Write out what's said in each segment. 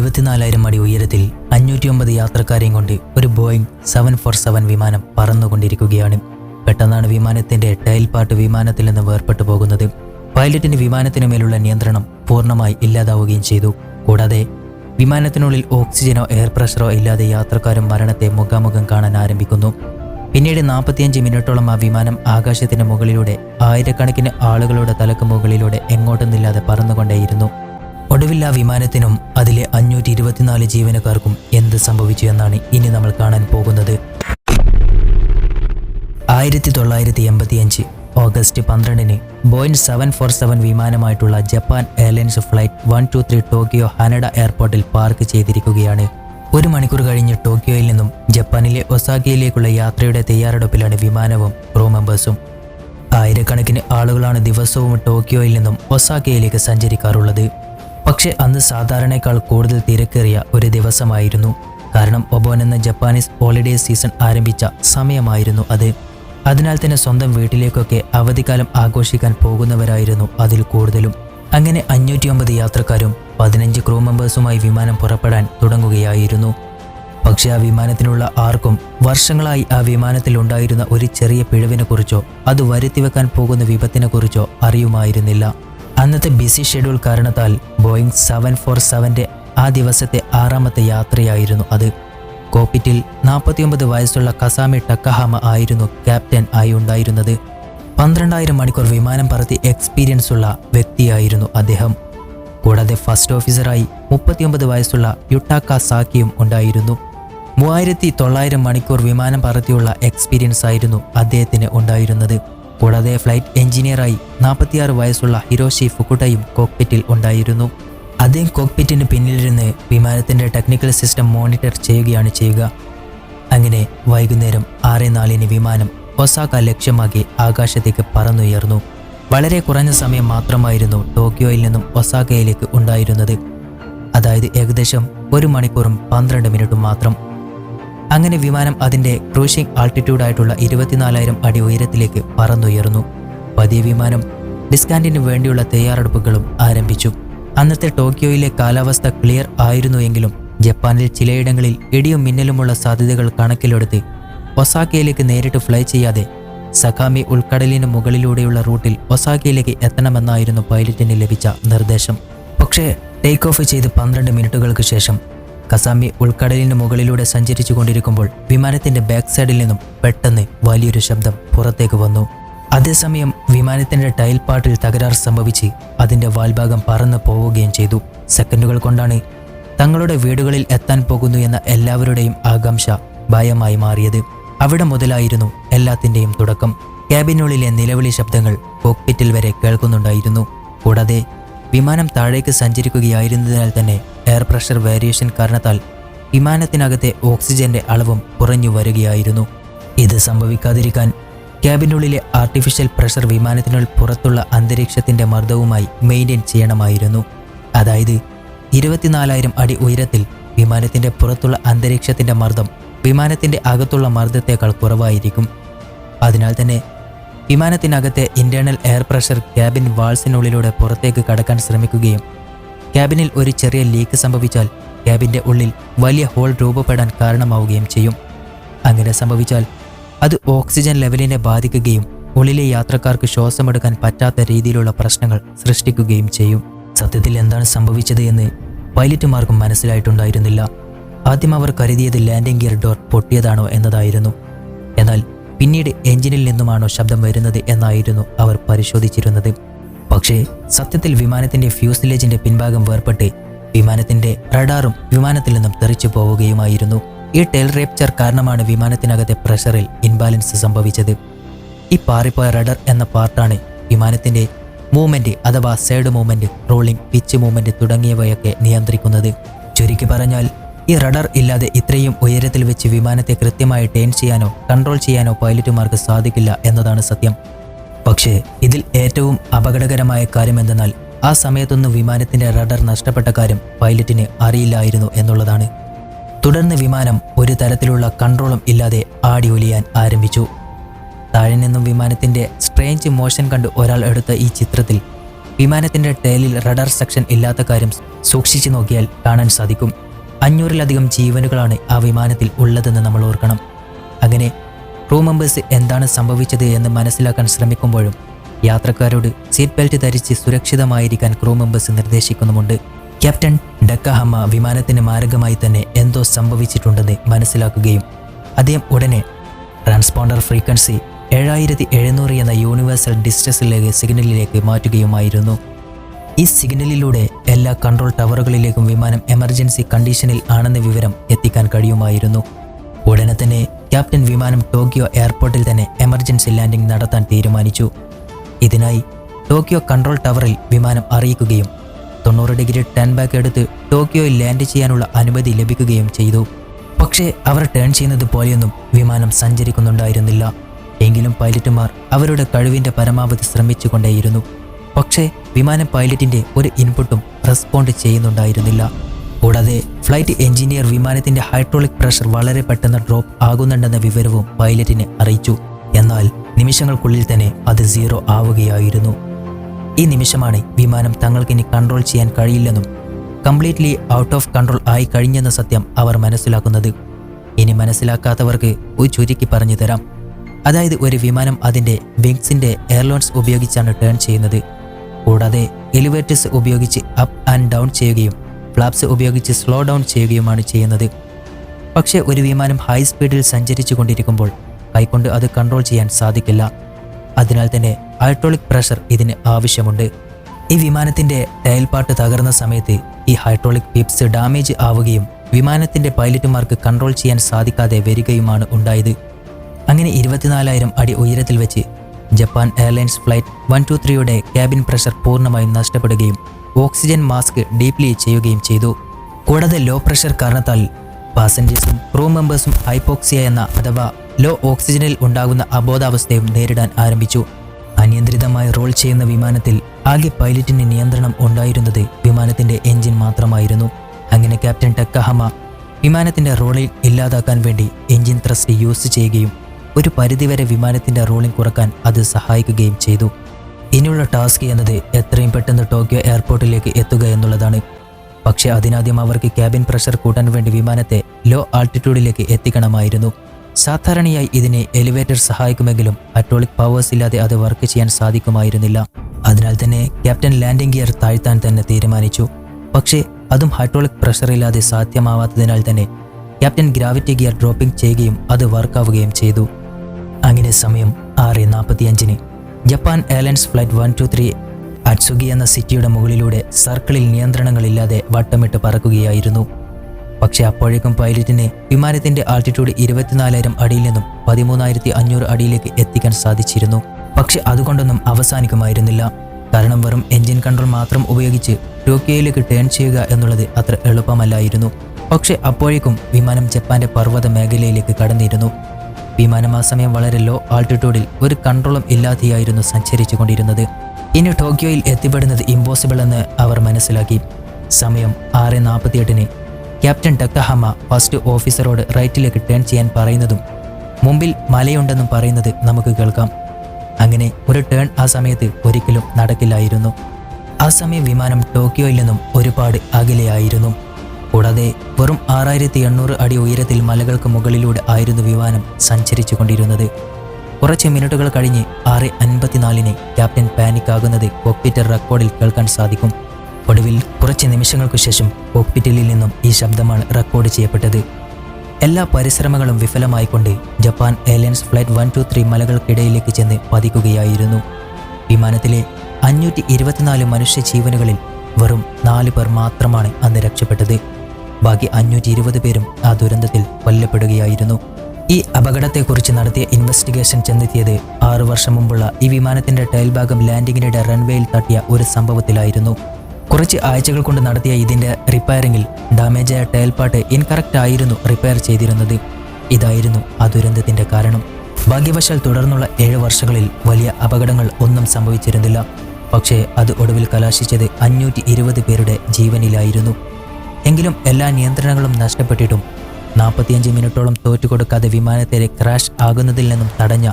ഇരുപത്തിനാലായിരം അടി ഉയരത്തിൽ അഞ്ഞൂറ്റിയൊമ്പത് യാത്രക്കാരെയും കൊണ്ട് ഒരു ബോയിങ് സെവൻ ഫോർ സെവൻ വിമാനം പറന്നുകൊണ്ടിരിക്കുകയാണ്. പെട്ടെന്നാണ് വിമാനത്തിന്റെ ടൈൽ പാർട്ട് വിമാനത്തിൽ നിന്ന് വേർപെട്ടു പോകുന്നത്. പൈലറ്റിന് വിമാനത്തിനു മേലുള്ള നിയന്ത്രണം പൂർണമായി ഇല്ലാതാവുകയും ചെയ്തു. കൂടാതെ വിമാനത്തിനുള്ളിൽ ഓക്സിജനോ എയർ പ്രഷറോ ഇല്ലാതെ യാത്രക്കാരും മരണത്തെ മുഖാമുഖം കാണാൻ ആരംഭിക്കുന്നു. പിന്നീട് നാൽപ്പത്തിയഞ്ച് മിനിറ്റോളം ആ വിമാനം ആകാശത്തിന് മുകളിലൂടെ ആയിരക്കണക്കിന് ആളുകളുടെ തലക്ക് മുകളിലൂടെ എങ്ങോട്ടൊന്നില്ലാതെ പറന്നുകൊണ്ടേയിരുന്നു. ഒടുവിൽ ആ വിമാനത്തിനും അതിലെ അഞ്ഞൂറ്റി ഇരുപത്തിനാല് ജീവനക്കാർക്കും എന്ത് സംഭവിച്ചു എന്നാണ് ഇനി നമ്മൾ കാണാൻ പോകുന്നത്. ആയിരത്തി തൊള്ളായിരത്തി എൺപത്തിയഞ്ച് ഓഗസ്റ്റ് പന്ത്രണ്ടിന് Boeing seven four seven വിമാനമായിട്ടുള്ള Japan airlines flight one two three Tokyo Haneda എയർപോർട്ടിൽ പാർക്ക് ചെയ്തിരിക്കുകയാണ്. ഒരു മണിക്കൂർ കഴിഞ്ഞ് ടോക്കിയോയിൽ നിന്നും ജപ്പാനിലെ ഒസാഗയിലേക്കുള്ള യാത്രയുടെ തയ്യാറെടുപ്പിലാണ് വിമാനവും ക്രൂ മെമ്പേഴ്സും. ആയിരക്കണക്കിന് ആളുകളാണ് ദിവസവും ടോക്കിയോയിൽ നിന്നും ഒസാക്കയിലേക്ക് സഞ്ചരിക്കാറുള്ളത്. പക്ഷേ അന്ന് സാധാരണയേക്കാൾ കൂടുതൽ തിരക്കേറിയ ഒരു ദിവസമായിരുന്നു. കാരണം ഒബോൻ എന്ന ജപ്പാനീസ് ഹോളിഡേ സീസൺ ആരംഭിച്ച സമയമായിരുന്നു അത്. അതിനാൽ തന്നെ സ്വന്തം വീട്ടിലേക്കൊക്കെ അവധിക്കാലം ആഘോഷിക്കാൻ പോകുന്നവരായിരുന്നു അതിൽ കൂടുതലും. അങ്ങനെ അഞ്ഞൂറ്റിയൊമ്പത് യാത്രക്കാരും പതിനഞ്ച് ക്രൂ മെമ്പേഴ്സുമായി വിമാനം പുറപ്പെടാൻ തുടങ്ങുകയായിരുന്നു. പക്ഷേ ആ വിമാനത്തിനുള്ള ആർക്കും വർഷങ്ങളായി ആ വിമാനത്തിൽ ഉണ്ടായിരുന്ന ഒരു ചെറിയ പിഴവിനെക്കുറിച്ചോ അത് വരുത്തിവെക്കാൻ പോകുന്ന വിപത്തിനെക്കുറിച്ചോ അറിയുമായിരുന്നില്ല. അന്നത്തെ ബിസി ഷെഡ്യൂൾ കാരണത്താൽ ബോയിങ് സെവൻ ഫോർ സെവന്റെ ആ ദിവസത്തെ ആറാമത്തെ യാത്രയായിരുന്നു അത്. കോപ്പിറ്റിൽ നാൽപ്പത്തിയൊമ്പത് വയസ്സുള്ള കസാമി ടക്കഹാമ ആയിരുന്നു ക്യാപ്റ്റൻ ആയി ഉണ്ടായിരുന്നത്. പന്ത്രണ്ടായിരം മണിക്കൂർ വിമാനം പറത്തി എക്സ്പീരിയൻസ് ഉള്ള വ്യക്തിയായിരുന്നു അദ്ദേഹം. കൂടാതെ ഫസ്റ്റ് ഓഫീസറായി മുപ്പത്തിയൊമ്പത് വയസ്സുള്ള യുട്ടാക്ക സാക്കിയും ഉണ്ടായിരുന്നു. മൂവായിരത്തി തൊള്ളായിരം മണിക്കൂർ വിമാനം പറത്തിയുള്ള എക്സ്പീരിയൻസ് ആയിരുന്നു അദ്ദേഹത്തിന് ഉണ്ടായിരുന്നത്. കൂടാതെ ഫ്ലൈറ്റ് എഞ്ചിനീയറായി നാൽപ്പത്തിയാറ് വയസ്സുള്ള ഹിരോഷി ഫുക്കുട്ടയും കോക്പിറ്റിൽ ഉണ്ടായിരുന്നു. അദ്ദേഹം കോക്പിറ്റിന് പിന്നിലിരുന്ന് വിമാനത്തിന്റെ ടെക്നിക്കൽ സിസ്റ്റം മോണിറ്റർ ചെയ്യുകയാണ് ചെയ്യുക. അങ്ങനെ വൈകുന്നേരം ആറ് നാലിന് വിമാനം ഒസാക്ക ലക്ഷ്യമാക്കി ആകാശത്തേക്ക് പറന്നുയർന്നു. വളരെ കുറഞ്ഞ സമയം മാത്രമായിരുന്നു ടോക്കിയോയിൽ നിന്നും ഒസാക്കയിലേക്ക് ഉണ്ടായിരുന്നത്. അതായത് ഏകദേശം ഒരു മണിക്കൂറും പന്ത്രണ്ട് മിനിറ്റും മാത്രം. അങ്ങനെ വിമാനം അതിന്റെ ക്രൂഷിംഗ് ആൾട്ടിറ്റ്യൂഡ് ആയിട്ടുള്ള ഇരുപത്തിനാലായിരം അടി ഉയരത്തിലേക്ക് പറന്നുയർന്നു. പതിയ വിമാനം ഡിസ്കാൻഡിന് വേണ്ടിയുള്ള തയ്യാറെടുപ്പുകളും ആരംഭിച്ചു. അന്നത്തെ ടോക്കിയോയിലെ കാലാവസ്ഥ ക്ലിയർ ആയിരുന്നുവെങ്കിലും ജപ്പാനിൽ ചിലയിടങ്ങളിൽ ഇടിയും മിന്നലുമുള്ള സാധ്യതകൾ കണക്കിലെടുത്ത് ഒസാക്കയിലേക്ക് നേരിട്ട് ഫ്ലൈ ചെയ്യാതെ സഖാമി ഉൾക്കടലിന് മുകളിലൂടെയുള്ള റൂട്ടിൽ ഒസാക്കയിലേക്ക് എത്തണമെന്നായിരുന്നു പൈലറ്റിന് ലഭിച്ച നിർദ്ദേശം. പക്ഷേ ടേക്ക് ഓഫ് ചെയ്ത് പന്ത്രണ്ട് മിനിറ്റുകൾക്ക് ശേഷം കസാമി ഉൾക്കടലിന് മുകളിലൂടെ സഞ്ചരിച്ചു കൊണ്ടിരിക്കുമ്പോൾ വിമാനത്തിന്റെ ബാക്ക് സൈഡിൽ നിന്നും പെട്ടെന്ന് വലിയൊരു ശബ്ദം പുറത്തേക്ക് വന്നു. അതേസമയം വിമാനത്തിന്റെ ടൈൽ പാട്ടിൽ തകരാർ സംഭവിച്ച് അതിന്റെ വാൽഭാഗം പറന്നു പോവുകയും ചെയ്തു. സെക്കൻഡുകൾ കൊണ്ടാണ് തങ്ങളുടെ വീടുകളിൽ എത്താൻ പോകുന്നു എന്ന എല്ലാവരുടെയും ആകാംക്ഷ ഭയമായി മാറിയത്. അവിടെ മുതലായിരുന്നു എല്ലാത്തിന്റെയും തുടക്കം. ക്യാബിനുള്ളിലെ നിലവിളി ശബ്ദങ്ങൾ കോക്പിറ്റിൽ വരെ കേൾക്കുന്നുണ്ടായിരുന്നു. കൂടാതെ വിമാനം താഴേക്ക് സഞ്ചരിക്കുകയായിരുന്നതിനാൽ തന്നെ എയർ പ്രഷർ വേരിയേഷൻ കാരണത്താൽ വിമാനത്തിനകത്തെ ഓക്സിജന്റെ അളവും കുറഞ്ഞു വരികയായിരുന്നു. ഇത് സംഭവിക്കാതിരിക്കാൻ ക്യാബിനുള്ളിലെ ആർട്ടിഫിഷ്യൽ പ്രഷർ വിമാനത്തിനുള്ളിൽ പുറത്തുള്ള അന്തരീക്ഷത്തിന്റെ മർദ്ദവുമായി മെയിന്റെയിൻ ചെയ്യണമായിരുന്നു. അതായത് ഇരുപത്തിനാലായിരം അടി ഉയരത്തിൽ വിമാനത്തിന്റെ പുറത്തുള്ള അന്തരീക്ഷത്തിന്റെ മർദ്ദം വിമാനത്തിന്റെ അകത്തുള്ള മർദ്ദത്തേക്കാൾ കുറവായിരിക്കും. അതിനാൽ തന്നെ വിമാനത്തിനകത്തെ ഇന്റേണൽ എയർ പ്രഷർ ക്യാബിൻ വാൾസിനുള്ളിലൂടെ പുറത്തേക്ക് കടക്കാൻ ശ്രമിക്കുകയും ക്യാബിനിൽ ഒരു ചെറിയ ലീക്ക് സംഭവിച്ചാൽ ക്യാബിന്റെ ഉള്ളിൽ വലിയ ഹോൾ രൂപപ്പെടാൻ കാരണമാവുകയും ചെയ്യും. അങ്ങനെ സംഭവിച്ചാൽ അത് ഓക്സിജൻ ലെവലിനെ ബാധിക്കുകയും ഉള്ളിലെ യാത്രക്കാർക്ക് ശ്വാസമെടുക്കാൻ പറ്റാത്ത രീതിയിലുള്ള പ്രശ്നങ്ങൾ സൃഷ്ടിക്കുകയും ചെയ്യും. സത്യത്തിൽ എന്താണ് സംഭവിച്ചത് എന്ന് പൈലറ്റുമാർക്കും മനസ്സിലായിട്ടുണ്ടായിരുന്നില്ല. ആദ്യം അവർ കരുതിയത് ലാൻഡിംഗ് ഗിയർ ഡോർ പൊട്ടിയതാണോ എന്നതായിരുന്നു. പിന്നീട് എഞ്ചിനിൽ നിന്നുമാണോ ശബ്ദം വരുന്നത് എന്നായിരുന്നു അവർ പരിശോധിച്ചിരുന്നത്. പക്ഷേ സത്യത്തിൽ വിമാനത്തിന്റെ ഫ്യൂസിലേജിന്റെ പിൻഭാഗം വേർപെട്ട് വിമാനത്തിന്റെ റഡാറും വിമാനത്തിൽ നിന്നും തെറിച്ചു പോവുകയുമായിരുന്നു. ഈ ടെൽ റേപ്ചർ കാരണമാണ് വിമാനത്തിനകത്തെ പ്രഷറിൽ ഇൻബാലൻസ് സംഭവിച്ചത്. ഈ പാറിപ്പോയ റഡർ എന്ന പാർട്ടാണ് വിമാനത്തിന്റെ മൂവ്മെന്റ് അഥവാ side movement rolling pitch movement തുടങ്ങിയവയൊക്കെ നിയന്ത്രിക്കുന്നത്. ചുരുക്കി പറഞ്ഞാൽ ഈ റഡർ ഇല്ലാതെ ഇത്രയും ഉയരത്തിൽ വെച്ച് വിമാനത്തെ കൃത്യമായി ടേൺ ചെയ്യാനോ കൺട്രോൾ ചെയ്യാനോ പൈലറ്റുമാർക്ക് സാധിക്കില്ല എന്നതാണ് സത്യം. പക്ഷേ ഇതിൽ ഏറ്റവും അപകടകരമായ കാര്യം എന്തെന്നാൽ ആ സമയത്തൊന്നും വിമാനത്തിന്റെ റഡർ നഷ്ടപ്പെട്ട കാര്യം പൈലറ്റിന് അറിയില്ലായിരുന്നു എന്നുള്ളതാണ്. തുടർന്ന് വിമാനം ഒരു തരത്തിലുള്ള കൺട്രോളും ഇല്ലാതെ ആടി ഒലിയാൻ ആരംഭിച്ചു. താഴെ നിന്നും വിമാനത്തിന്റെ സ്ട്രേഞ്ച് മോഷൻ കണ്ട് ഒരാൾ എടുത്ത ഈ ചിത്രത്തിൽ വിമാനത്തിന്റെ ടേലിൽ റഡർ സെക്ഷൻ ഇല്ലാത്ത കാര്യം സൂക്ഷിച്ചു നോക്കിയാൽ കാണാൻ സാധിക്കും. അഞ്ഞൂറിലധികം ജീവനുകളാണ് ആ വിമാനത്തിൽ ഉള്ളതെന്ന് നമ്മൾ ഓർക്കണം. അങ്ങനെ ക്രൂ മെമ്പേഴ്സ് എന്താണ് സംഭവിച്ചത് എന്ന് മനസ്സിലാക്കാൻ ശ്രമിക്കുമ്പോഴും യാത്രക്കാരോട് സീറ്റ് ബെൽറ്റ് ധരിച്ച് സുരക്ഷിതമായിരിക്കാൻ ക്രൂ മെമ്പേഴ്സ് നിർദ്ദേശിക്കുന്നുമുണ്ട്. ക്യാപ്റ്റൻ ഡക്കഹമ്മ വിമാനത്തിന് മാരകമായി തന്നെ എന്തോ സംഭവിച്ചിട്ടുണ്ടെന്ന് മനസ്സിലാക്കുകയും അദ്ദേഹം ഉടനെ ട്രാൻസ്പോണ്ടർ ഫ്രീക്വൻസി ഏഴായിരത്തി എഴുന്നൂറ് എന്ന യൂണിവേഴ്സൽ ഡിസ്റ്റൻസിലേക്ക് സിഗ്നലിലേക്ക് മാറ്റുകയുമായിരുന്നു. ഈ സിഗ്നലിലൂടെ എല്ലാ കൺട്രോൾ ടവറുകളിലേക്കും വിമാനം എമർജൻസി കണ്ടീഷനിൽ ആണെന്ന വിവരം എത്തിക്കാൻ കഴിയുമായിരുന്നു. ഉടനെ തന്നെ ക്യാപ്റ്റൻ വിമാനം ടോക്കിയോ എയർപോർട്ടിൽ തന്നെ എമർജൻസി ലാൻഡിംഗ് നടത്താൻ തീരുമാനിച്ചു. ഇതിനായി ടോക്കിയോ കൺട്രോൾ ടവറിൽ വിമാനം അറിയിക്കുകയും തൊണ്ണൂറ് ഡിഗ്രി ടേൺ ബാക്ക് എടുത്ത് ടോക്കിയോയിൽ ലാൻഡ് ചെയ്യാനുള്ള അനുമതി ലഭിക്കുകയും ചെയ്തു. പക്ഷേ അവർ ടേൺ ചെയ്യുന്നത് പോലെയൊന്നും വിമാനം സഞ്ചരിക്കുന്നുണ്ടായിരുന്നില്ല. എങ്കിലും പൈലറ്റുമാർ അവരുടെ കഴിവിന്റെ പരമാവധി ശ്രമിച്ചുകൊണ്ടേയിരുന്നു. പക്ഷേ വിമാന പൈലറ്റിന്റെ ഒരു ഇൻപുട്ടും റെസ്പോണ്ട് ചെയ്യുന്നുണ്ടായിരുന്നില്ല. കൂടാതെ ഫ്ലൈറ്റ് എഞ്ചിനീയർ വിമാനത്തിന്റെ ഹൈഡ്രോളിക് പ്രഷർ വളരെ പെട്ടെന്ന് ഡ്രോപ്പ് ആകുന്നുണ്ടെന്ന വിവരവും പൈലറ്റിനെ അറിയിച്ചു. എന്നാൽ നിമിഷങ്ങൾക്കുള്ളിൽ തന്നെ അത് സീറോ ആവുകയായിരുന്നു. ഈ നിമിഷമാണ് വിമാനം തങ്ങൾക്കിനി കൺട്രോൾ ചെയ്യാൻ കഴിയില്ലെന്നും കംപ്ലീറ്റ്ലി ഔട്ട് ഓഫ് കൺട്രോൾ ആയി കഴിഞ്ഞെന്ന സത്യം അവർ മനസ്സിലാക്കുന്നത്. ഇനി മനസ്സിലാക്കാത്തവർക്ക് ഒരു ചുരുക്കി പറഞ്ഞു തരാം. അതായത് ഒരു വിമാനം അതിന്റെ വിങ്സിന്റെ എയർലോൺസ് ഉപയോഗിച്ചാണ് ടേൺ ചെയ്യുന്നത്. കൂടാതെ എലിവേറ്റേഴ്സ് ഉപയോഗിച്ച് അപ്പ് ആൻഡ് ഡൗൺ ചെയ്യുകയും ഫ്ലാപ്സ് ഉപയോഗിച്ച് സ്ലോ ഡൗൺ ചെയ്യുകയുമാണ് ചെയ്യുന്നത്. പക്ഷേ ഒരു വിമാനം ഹൈ സ്പീഡിൽ സഞ്ചരിച്ചു കൊണ്ടിരിക്കുമ്പോൾ കൈകൊണ്ട് അത് കൺട്രോൾ ചെയ്യാൻ സാധിക്കില്ല. അതിനാൽ തന്നെ ഹൈഡ്രോളിക് പ്രഷർ ഇതിന് ആവശ്യമുണ്ട്. ഈ വിമാനത്തിന്റെ ടൈൽപാട്ട് തകർന്ന സമയത്ത് ഈ ഹൈഡ്രോളിക് പിപ്സ് ഡാമേജ് ആവുകയും വിമാനത്തിന്റെ പൈലറ്റുമാർക്ക് കൺട്രോൾ ചെയ്യാൻ സാധിക്കാതെ വരികയുമാണ് ഉണ്ടായത്. അങ്ങനെ ഇരുപത്തിനാലായിരം അടി ഉയരത്തിൽ വെച്ച് Japan airlines flight one two ത്രീയുടെ ക്യാബിൻ പ്രഷർ പൂർണമായും നഷ്ടപ്പെടുകയും ഓക്സിജൻ മാസ്ക് ഡീപ്ലി ചെയ്യുകയും ചെയ്തു. കൂടാതെ ലോ പ്രഷർ കാരണത്താൽ പാസഞ്ചേഴ്സും ക്രൂ മെമ്പേഴ്സും ഹൈപ്പോക്സിയ എന്ന അഥവാ ലോ ഓക്സിജനിൽ ഉണ്ടാകുന്ന അബോധാവസ്ഥയും നേരിടാൻ ആരംഭിച്ചു. അനിയന്ത്രിതമായി റോൾ ചെയ്യുന്ന വിമാനത്തിൽ ആകെ പൈലറ്റിന് നിയന്ത്രണം ഉണ്ടായിരുന്നത് വിമാനത്തിന്റെ എഞ്ചിൻ മാത്രമായിരുന്നു. അങ്ങനെ ക്യാപ്റ്റൻ ടെക്കഹമ വിമാനത്തിന്റെ റോളിൽ ഇല്ലാതാക്കാൻ വേണ്ടി എഞ്ചിൻ ത്രസ്റ്റ് യൂസ് ചെയ്യുകയും ഒരു പരിധിവരെ വിമാനത്തിന്റെ റോളിംഗ് കുറയ്ക്കാൻ അത് സഹായിക്കുകയും ചെയ്തു. ഇനിയുള്ള ടാസ്ക് എന്നത് എത്രയും പെട്ടെന്ന് ടോക്കിയോ എയർപോർട്ടിലേക്ക് എത്തുക എന്നുള്ളതാണ്. പക്ഷേ അതിനാദ്യം അവർക്ക് ക്യാബിൻ പ്രഷർ കൂട്ടാൻ വേണ്ടി വിമാനത്തെ ലോ ആൾട്ടിറ്റ്യൂഡിലേക്ക് എത്തിക്കണമായിരുന്നു. സാധാരണയായി ഇതിനെ എലിവേറ്റർ സഹായിക്കുമെങ്കിലും അറ്റോളിക് പവേഴ്സ് ഇല്ലാതെ അത് വർക്ക് ചെയ്യാൻ സാധിക്കുമായിരുന്നില്ല. അതിനാൽ തന്നെ ക്യാപ്റ്റൻ ലാൻഡിംഗ് ഗിയർ താഴ്ത്താൻ തന്നെ തീരുമാനിച്ചു. പക്ഷേ അതും ഹൈഡ്രോളിക് പ്രഷർ ഇല്ലാതെ സാധ്യമാവാത്തതിനാൽ തന്നെ ക്യാപ്റ്റൻ ഗ്രാവിറ്റി ഗിയർ ഡ്രോപ്പിംഗ് ചെയ്യുകയും അത് വർക്കാവുകയും ചെയ്തു. അങ്ങനെ സമയം ആറ് നാൽപ്പത്തിയഞ്ചിന് Japan airlines flight one two three Atsugi എന്ന സിറ്റിയുടെ മുകളിലൂടെ സർക്കിളിൽ നിയന്ത്രണങ്ങളില്ലാതെ വട്ടമിട്ട് പറക്കുകയായിരുന്നു. പക്ഷേ അപ്പോഴേക്കും പൈലറ്റിനെ വിമാനത്തിന്റെ ആൾട്ടിറ്റ്യൂഡ് ഇരുപത്തിനാലായിരം അടിയിൽ നിന്നും പതിമൂന്നായിരത്തി അഞ്ഞൂറ് അടിയിലേക്ക് എത്തിക്കാൻ സാധിച്ചിരുന്നു. പക്ഷെ അതുകൊണ്ടൊന്നും അവസാനിക്കുമായിരുന്നില്ല. കാരണം വെറും എഞ്ചിൻ കൺട്രോൾ മാത്രം ഉപയോഗിച്ച് ടോക്കിയോയിലേക്ക് ടേൺ ചെയ്യുക എന്നുള്ളത് അത്ര എളുപ്പമല്ലായിരുന്നു. പക്ഷേ അപ്പോഴേക്കും വിമാനം ജപ്പാന്റെ പർവത മേഖലയിലേക്ക് കടന്നിരുന്നു. വിമാനം ആ സമയം വളരെ ലോ ആൾട്ടിറ്റ്യൂഡിൽ ഒരു കൺട്രോളും ഇല്ലാതെയായിരുന്നു സഞ്ചരിച്ചു കൊണ്ടിരുന്നത് ഇനി ടോക്കിയോയിൽ എത്തിപ്പെടുന്നത് ഇമ്പോസിബിൾ എന്ന് അവർ മനസ്സിലാക്കി. സമയം ആറ് നാൽപ്പത്തിയെട്ടിന്. ക്യാപ്റ്റൻ ടക്കഹമ ഫസ്റ്റ് ഓഫീസറോട് റൈറ്റിലേക്ക് ടേൺ ചെയ്യാൻ പറയുന്നതും മുമ്പിൽ മലയുണ്ടെന്നും പറയുന്നത് നമുക്ക് കേൾക്കാം. അങ്ങനെ ഒരു ടേൺ ആ സമയത്ത് ഒരിക്കലും നടക്കില്ലായിരുന്നു. ആ സമയം വിമാനം ടോക്കിയോയിൽ നിന്നും ഒരുപാട് അകലെയായിരുന്നു. കൂടാതെ വെറും ആറായിരത്തി എണ്ണൂറ് അടി ഉയരത്തിൽ മലകൾക്ക് മുകളിലൂടെ ആയിരുന്നു വിമാനം സഞ്ചരിച്ചു കൊണ്ടിരുന്നത് കുറച്ച് മിനിറ്റുകൾ കഴിഞ്ഞ് ആറ് അൻപത്തിനാലിന് ക്യാപ്റ്റൻ പാനിക് ആകുന്നത് കോക്പിറ്റർ റെക്കോർഡിൽ കേൾക്കാൻ സാധിക്കും. ഒടുവിൽ കുറച്ച് നിമിഷങ്ങൾക്കു ശേഷം കോക്പിറ്റിൽ നിന്നും ഈ ശബ്ദമാണ് റെക്കോർഡ് ചെയ്യപ്പെട്ടത്. എല്ലാ പരിശ്രമങ്ങളും വിഫലമായിക്കൊണ്ട് Japan airlines flight one two three മലകൾക്കിടയിലേക്ക് ചെന്ന് പതിക്കുകയായിരുന്നു. വിമാനത്തിലെ അഞ്ഞൂറ്റി ഇരുപത്തിനാല് മനുഷ്യ ജീവനുകളിൽ വെറും നാല് പേർ മാത്രമാണ് അന്ന് രക്ഷപ്പെട്ടത്. ബാക്കി അഞ്ഞൂറ്റി ഇരുപത് പേരും ആ ദുരന്തത്തിൽ കൊല്ലപ്പെടുകയായിരുന്നു. ഈ അപകടത്തെക്കുറിച്ച് നടത്തിയ ഇൻവെസ്റ്റിഗേഷൻ ചെന്നെത്തിയത് ആറു വർഷം മുമ്പുള്ള ഈ വിമാനത്തിന്റെ ടൈൽ ഭാഗം ലാൻഡിങ്ങിനിടെ റൺവേയിൽ തട്ടിയ ഒരു സംഭവത്തിലായിരുന്നു. കുറച്ച് ആഴ്ചകൾ കൊണ്ട് നടത്തിയ ഇതിന്റെ റിപ്പയറിംഗിൽ ഡാമേജായ ടൈൽ പാട്ട് ഇൻകറക്റ്റ് ആയിരുന്നു റിപ്പയർ ചെയ്തിരുന്നത്. ഇതായിരുന്നു ആ ദുരന്തത്തിന്റെ കാരണം. ഭാഗ്യവശാൽ തുടർന്നുള്ള ഏഴ് വർഷങ്ങളിൽ വലിയ അപകടങ്ങൾ ഒന്നും സംഭവിച്ചിരുന്നില്ല. പക്ഷേ അത് ഒടുവിൽ കലാശിച്ചത് അഞ്ഞൂറ്റി ഇരുപത് പേരുടെ ജീവനിലായിരുന്നു. എങ്കിലും എല്ലാ നിയന്ത്രണങ്ങളും നഷ്ടപ്പെട്ടിട്ടും നാൽപ്പത്തിയഞ്ച് മിനിറ്റോളം തോറ്റുകൊടുക്കാതെ വിമാനത്തിലെ ക്രാഷ് ആകുന്നതിൽ നിന്നും തടഞ്ഞ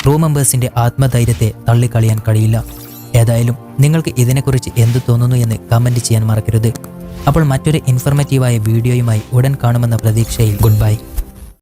ക്രൂ മെമ്പേഴ്സിന്റെ ആത്മധൈര്യത്തെ തള്ളിക്കളയാൻ കഴിയില്ല. ഏതായാലും നിങ്ങൾക്ക് ഇതിനെക്കുറിച്ച് എന്ത് തോന്നുന്നു എന്ന് കമന്റ് ചെയ്യാൻ മറക്കരുത്. അപ്പോൾ മറ്റൊരു ഇൻഫർമേറ്റീവായ വീഡിയോയുമായി ഉടൻ കാണുമെന്ന പ്രതീക്ഷയിൽ ഗുഡ് ബൈ